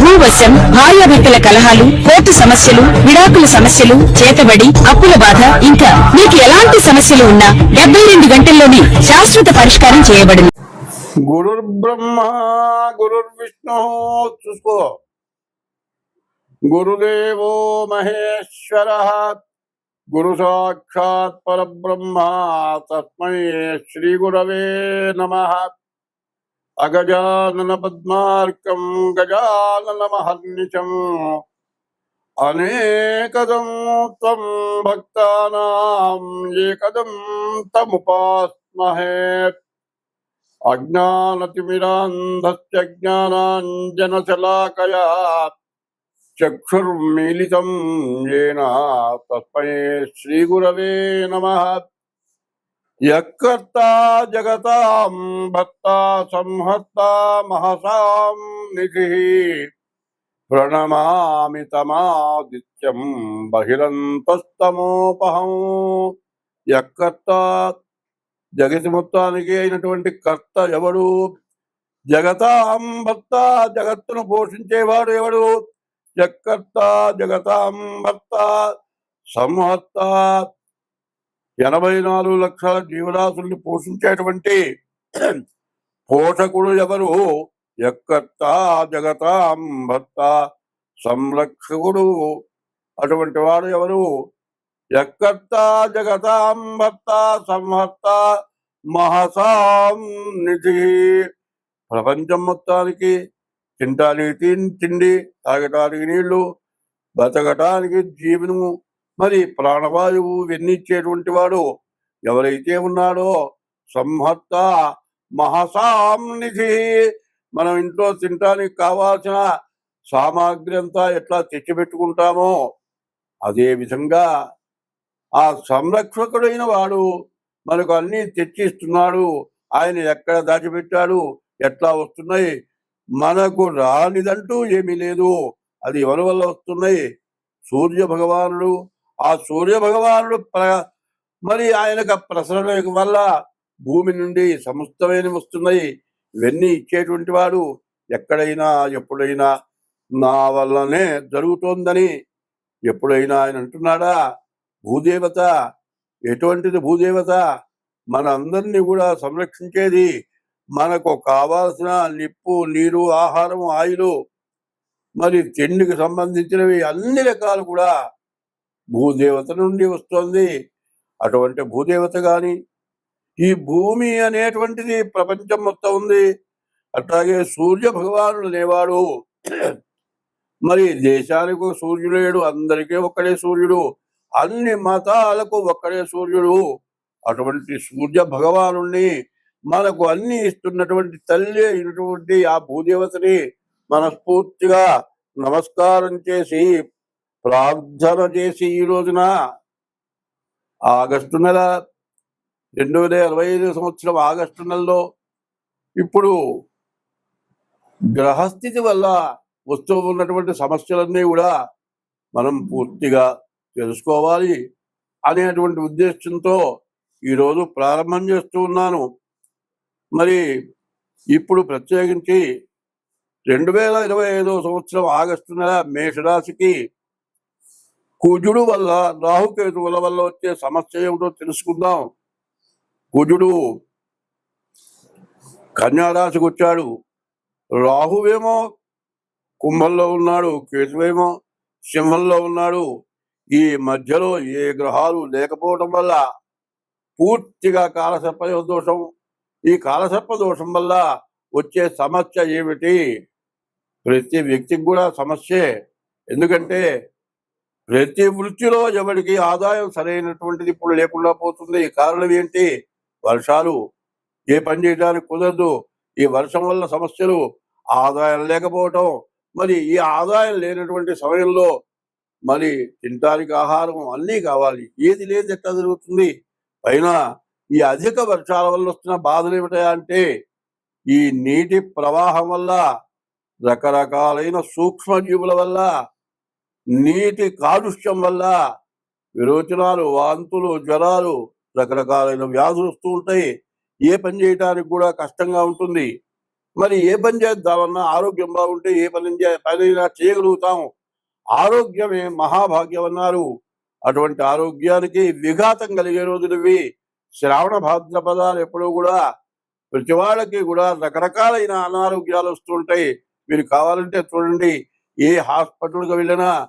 భూవశం భార్యాభర్తల కలహాలు కోర్టు సమస్యలు విడాకుల సమస్యలు చేతబడి అప్పుల బాధ ఇంకా మీకు ఎలాంటి సమస్యలు ఉన్నా డెబ్బై రెండు గంటల్లోనే శాశ్వత పరిష్కారం చేయబడింది. గురుర్ బ్రహ్మ గురుర్ విష్ణు చూసుకో. గురుదేవో మహేశ్వర. గురు సాక్షాత్ పరబ్రహ్మ తస్మై శ్రీ గురవే నమ. अगजानन पद्मार्कं गजाननमहर्निशम्। अनेकदं त्वं भक्तानां एकदं तमुपास्महे। अज्ञानतिमिरान्धस्य ज्ञानाञ्जनशलाकया चक्षुर्मीलितं येन तस्मै श्रीगुरवे नमः। యకర్త జగతాం భక్త సంహర్త మహసాం నిధి ప్రణమామి తమాదిత్యం బహిరంతస్తమోపహం యకర్త జగతి మొత్తానికి అయినటువంటి కర్త ఎవడు? జగతాం భర్త జగత్తును పోషించేవాడు ఎవడు? జక్కర్త జగతాం భర్త సంహర్త ఎనభై నాలుగు లక్షల జీవరాశుల్ని పోషించేటువంటి పోషకుడు ఎవరు? ఎక్కత్త జగతాం భర్త సంరక్షకుడు అటువంటి వాడు ఎవరు? ఎక్కత్త జగతాం భర్త సంహర్త మహసాం నిధి. ప్రపంచం మొత్తానికి తింటానికి తిండి తాగటానికి నీళ్ళు బతకటానికి జీవనము మరి ప్రాణవాయువు వెన్నిచ్చేటువంటి వాడు ఎవరైతే ఉన్నాడో సంహత్త మహసాంనిధి మనం ఇంట్లో తినటానికి కావాల్సిన సామాగ్రి అంతా ఎట్లా తెచ్చిపెట్టుకుంటామో అదే విధంగా ఆ సంరక్షకుడైన వాడు మనకు అన్ని తెచ్చిస్తున్నాడు. ఆయన ఎక్కడ దాచిపెట్టాడు? ఎట్లా వస్తున్నాయి? మనకు రానిదంటూ ఏమీ లేదు. అది ఎవరి వల్ల వస్తున్నాయి? సూర్య భగవానుడు ఆ సూర్య భగవానుడు ప్ర- మరి ఆయనకు ప్రసరణ వల్ల భూమి నుండి సమస్తమైన వస్తున్నాయి. ఇవన్నీ ఇచ్చేటువంటి వాడు ఎక్కడైనా ఎప్పుడైనా నా వల్లనే జరుగుతోందని ఎప్పుడైనా ఆయన అంటున్నాడా? భూదేవత ఎటువంటిది భూదేవత? మన అందరినీ కూడా సంరక్షించేది మనకు కావాల్సిన నిప్పు నీరు ఆహారం ఆయిలు మరి తిండికి సంబంధించినవి అన్ని రకాలు కూడా భూదేవత నుండి వస్తుంది. అటువంటి భూదేవత కానీ ఈ భూమి అనేటువంటిది ప్రపంచం మొత్తం ఉంది. అట్లాగే సూర్య భగవానుడు అనేవాడు. మరి దేశానికి ఒక సూర్యుడు లేడు అందరికీ ఒక్కడే సూర్యుడు అన్ని మతాలకు ఒక్కడే సూర్యుడు. అటువంటి సూర్య భగవాను మనకు అన్ని ఇస్తున్నటువంటి తల్లి అయినటువంటి ఆ భూదేవతని మనస్ఫూర్తిగా నమస్కారం చేసి ప్రార్థన చేసి ఈ రోజున ఆగస్టు నెల రెండు వేల ఇరవై ఐదు సంవత్సరం ఆగస్టు నెలలో ఇప్పుడు గ్రహస్థితి వల్ల వస్తూ ఉన్నటువంటి సమస్యలన్నీ కూడా మనం పూర్తిగా తెలుసుకోవాలి అనేటువంటి ఉద్దేశంతో ఈరోజు ప్రారంభం చేస్తూ ఉన్నాను. మరి ఇప్పుడు ప్రత్యేకించి రెండు వేల ఇరవై ఐదో సంవత్సరం ఆగస్టు నెల మేషరాశికి కుజుడు వల్ల రాహుకేతువుల వల్ల వచ్చే సమస్య ఏమిటో తెలుసుకుందాం. కుజుడు కన్యారాశికి వచ్చాడు. రాహువేమో కుంభంలో ఉన్నాడు కేతువేమో సింహంలో ఉన్నాడు. ఈ మధ్యలో ఏ గ్రహాలు లేకపోవడం వల్ల పూర్తిగా కాలసర్ప దోషం ఈ కాలసర్ప దోషం వల్ల వచ్చే సమస్య ఏమిటి? ప్రతి వ్యక్తికి కూడా సమస్యే. ఎందుకంటే ప్రతి వృత్తిలో ఎవరికి ఆదాయం సరైనటువంటిది ఇప్పుడు లేకుండా పోతుంది. కారణం ఏంటి? వర్షాలు. ఏ పని చేయడానికి కుదరదు. ఈ వర్షం వల్ల సమస్యలు. ఆదాయం లేకపోవటం. మరి ఈ ఆదాయం లేనటువంటి సమయంలో మరి తినడానికి ఆహారం అన్నీ కావాలి. ఏది లేదు ఎట్లా జరుగుతుంది? పైన ఈ అధిక వర్షాల వల్ల వస్తున్న బాధలు ఏమిటా అంటే ఈ నీటి ప్రవాహం వల్ల రకరకాలైన సూక్ష్మజీవుల వల్ల నీటి కాలుష్యం వల్ల విరోచనాలు వాంతులు జ్వరాలు రకరకాలైన వ్యాధులు వస్తూ ఉంటాయి. ఏ పని చేయడానికి కూడా కష్టంగా ఉంటుంది. మరి ఏ పని చేద్దామన్నా ఆరోగ్యం బాగుంటే ఏ పని పనైనా చేయగలుగుతాం ఆరోగ్యమే మహాభాగ్యం అన్నారు. అటువంటి ఆరోగ్యానికి విఘాతం కలిగే రోజులు ఇవి. శ్రావణ భాద్రపదాలు ఎప్పుడూ కూడా ప్రతి వాళ్ళకి కూడా రకరకాలైన అనారోగ్యాలు వస్తుంటాయి మీరు కావాలంటే చూడండి ఏ హాస్పిటల్కి వెళ్ళినా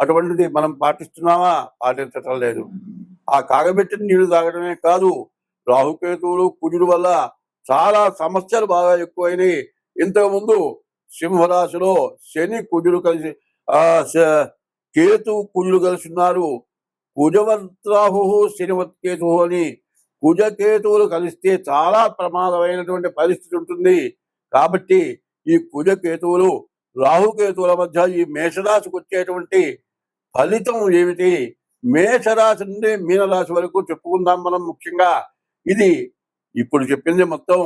అటువంటిది మనం పాటిస్తున్నామా? పాటించటం లేదు. ఆ కాగబెట్టిన నీళ్ళు తాగడమే కాదు రాహుకేతువులు కుజుడు వల్ల చాలా సమస్యలు బాగా ఎక్కువైనాయి. ఇంతకుముందు సింహరాశిలో శని కుజుడు కలిసి ఆ కేతు కుజుడు కలిసి ఉన్నారు కుజవత్రాహు శనివత్ కేతు అని కుజకేతువులు కలిస్తే చాలా ప్రమాదమైనటువంటి పరిస్థితి ఉంటుంది. కాబట్టి ఈ కుజకేతువులు రాహుకేతువుల మధ్య ఈ మేషరాశికి వచ్చేటువంటి ఫలితం ఏమిటి? మేషరాశి నుండి మీనరాశి వరకు చెప్పుకుందాం మనం ముఖ్యంగా. ఇది ఇప్పుడు చెప్పింది మొత్తం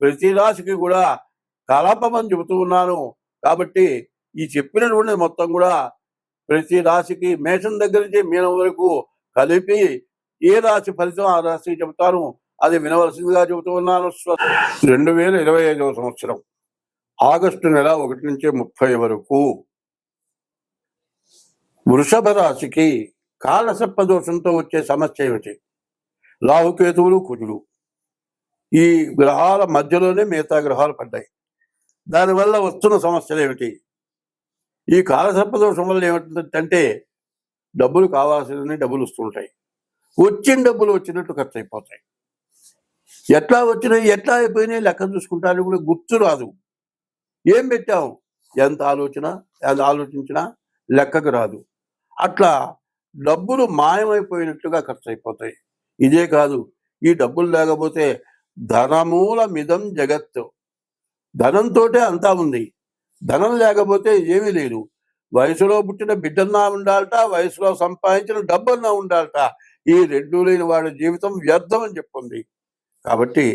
ప్రతి రాశికి కూడా కలపమని చెబుతూ ఉన్నాను. కాబట్టి ఈ చెప్పినటువంటి మొత్తం కూడా ప్రతి రాశికి మేషం దగ్గర నుంచి మీనం వరకు కలిపి ఏ రాశి ఫలితం ఆ రాశికి చెబుతాను అది వినవలసిందిగా చెబుతూ ఉన్నాను. రెండు వేల ఇరవై ఐదవ సంవత్సరం ఆగస్టు నెల ఒకటి నుంచి ముప్పై వరకు. వృషభ రాశికి కాలసర్ప దోషంతో వచ్చే సమస్య ఏమిటి? రాహుకేతువులు కుజుడు ఈ గ్రహాల మధ్యలోనే మిగతా గ్రహాలు పడ్డాయి. దానివల్ల వస్తున్న సమస్యలు ఏమిటి? ఈ కాలసర్ప దోషం వల్ల ఏమిటంటే డబ్బులు కావాల్సిన డబ్బులు వస్తుంటాయి వచ్చిన డబ్బులు వచ్చినట్టు ఖర్చు అయిపోతాయి ఎట్లా వచ్చినాయి ఎట్లా అయిపోయినాయి లెక్క చూసుకుంటారు కూడా గుర్తు రాదు. ఏం పెట్టాం? ఎంత ఆలోచన ఎంత ఆలోచించినా లెక్కకు రాదు. అట్లా డబ్బులు మాయమైపోయినట్లుగా ఖర్చు అయిపోతాయి ఇదే కాదు ఈ డబ్బులు లేకపోతే ధనమూల మిదం జగత్తు. ధనంతోటే అంతా ఉంది. ధనం లేకపోతే ఏమీ లేదు. వయసులో పుట్టిన బిడ్డన్నా ఉండాలట వయసులో సంపాదించిన డబ్బన్నా ఉండాలట. ఈ రెండు లేని వాడి జీవితం వ్యర్థం అని చెప్తుంది కాబట్టి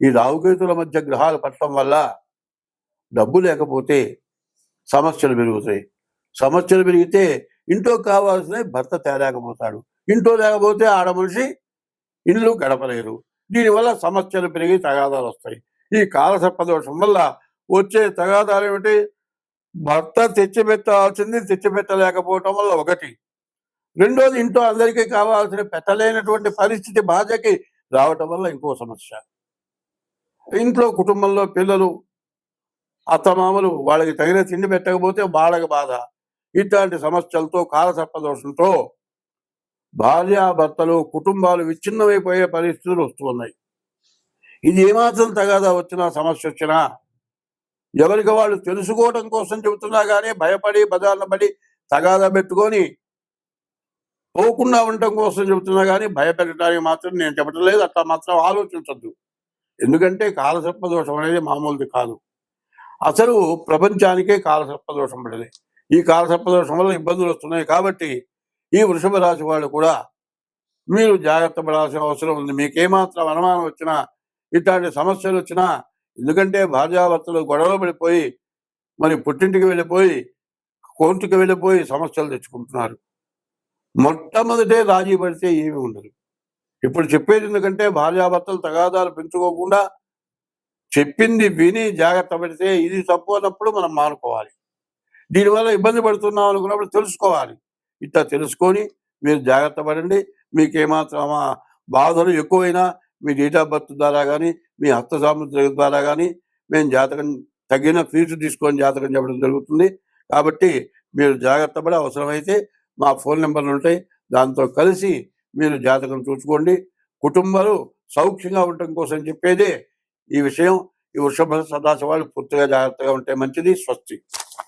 ఈ రావుకేతుల మధ్య గ్రహాలు పట్టడం వల్ల డబ్బు లేకపోతే సమస్యలు పెరుగుతాయి. సమస్యలు పెరిగితే ఇంట్లో కావాల్సిన భర్త తేలేకపోతాడు. ఇంట్లో లేకపోతే ఆడ మనిషి ఇల్లు గడపలేరు. దీనివల్ల సమస్యలు పెరిగి తగాదాలు వస్తాయి. ఈ కాలసర్పదోషం వల్ల వచ్చే తగాదాలు ఏమిటి? భర్త తెచ్చిపెట్టాల్సింది తెచ్చిపెట్టలేకపోవటం వల్ల ఒకటి. రెండోది ఇంట్లో అందరికీ కావాల్సిన పెట్టలేనటువంటి పరిస్థితి బాధకి రావటం వల్ల ఇంకో సమస్య. ఇంట్లో కుటుంబంలో పిల్లలు అత్తమామలు వాళ్ళకి తగిన తిండి పెట్టకపోతే వాళ్ళకి బాధ. ఇట్లాంటి సమస్యలతో కాలసర్పదోషంతో భార్యాభర్తలు కుటుంబాలు విచ్ఛిన్నమైపోయే పరిస్థితులు వస్తున్నాయి ఇది ఏమాత్రం తగాదా వచ్చినా సమస్య వచ్చినా ఎవరికి వాళ్ళు తెలుసుకోవడం కోసం చెబుతున్నా కానీ భయపడి బజార్ల పడి తగాదా పెట్టుకొని పోకుండా ఉండటం కోసం చెబుతున్నా కానీ భయపెట్టడానికి మాత్రం నేను చెప్పడం లేదు. అట్లా మాత్రం ఆలోచించద్దు. ఎందుకంటే కాలసర్పదోషం అనేది మామూలుది కాదు. అసలు ప్రపంచానికే కాలసర్పదోషం పడేది ఈ కాలసర్ప వల్ల ఇబ్బందులు వస్తున్నాయి కాబట్టి ఈ వృషభ రాశి వాళ్ళు కూడా మీరు జాగ్రత్త పడాల్సిన అవసరం ఉంది. మీకేమాత్రం అనుమానం వచ్చినా ఇట్లాంటి సమస్యలు వచ్చినా ఎందుకంటే భార్యాభర్తలు గొడవలు పడిపోయి మరి పుట్టింటికి వెళ్ళిపోయి కోర్టుకి వెళ్ళిపోయి సమస్యలు తెచ్చుకుంటున్నారు. మొట్టమొదటే రాజీ పడితే ఏమీ ఉండదు. ఇప్పుడు చెప్పేది ఎందుకంటే భార్యాభర్తలు తగాదాలు పెంచుకోకుండా చెప్పింది విని జాగ్రత్త పడితే ఇది తప్పు అన్నప్పుడు మనం మానుకోవాలి. దీనివల్ల ఇబ్బంది పడుతున్నాం అనుకున్నప్పుడు తెలుసుకోవాలి. ఇట్లా తెలుసుకొని మీరు జాగ్రత్త పడండి. మీకు ఏమాత్రం బాధలు ఎక్కువైనా మీ డేట్ ఆఫ్ బర్త్ ద్వారా కానీ మీ హస్త సామర్థ్యం ద్వారా కానీ మేము జాతకం తగిన ఫీజు తీసుకొని జాతకం చెప్పడం జరుగుతుంది. కాబట్టి మీరు జాగ్రత్త పడి అవసరమైతే మా ఫోన్ నెంబర్లు ఉంటాయి. దాంతో కలిసి మీరు జాతకం చూసుకోండి. కుటుంబాలు సౌఖ్యంగా ఉండటం కోసం చెప్పేదే ఈ విషయం. ఈ వృషభ సదాశవాళ్ళు పూర్తిగా జాగ్రత్తగా ఉంటే మంచిది. స్వస్తి.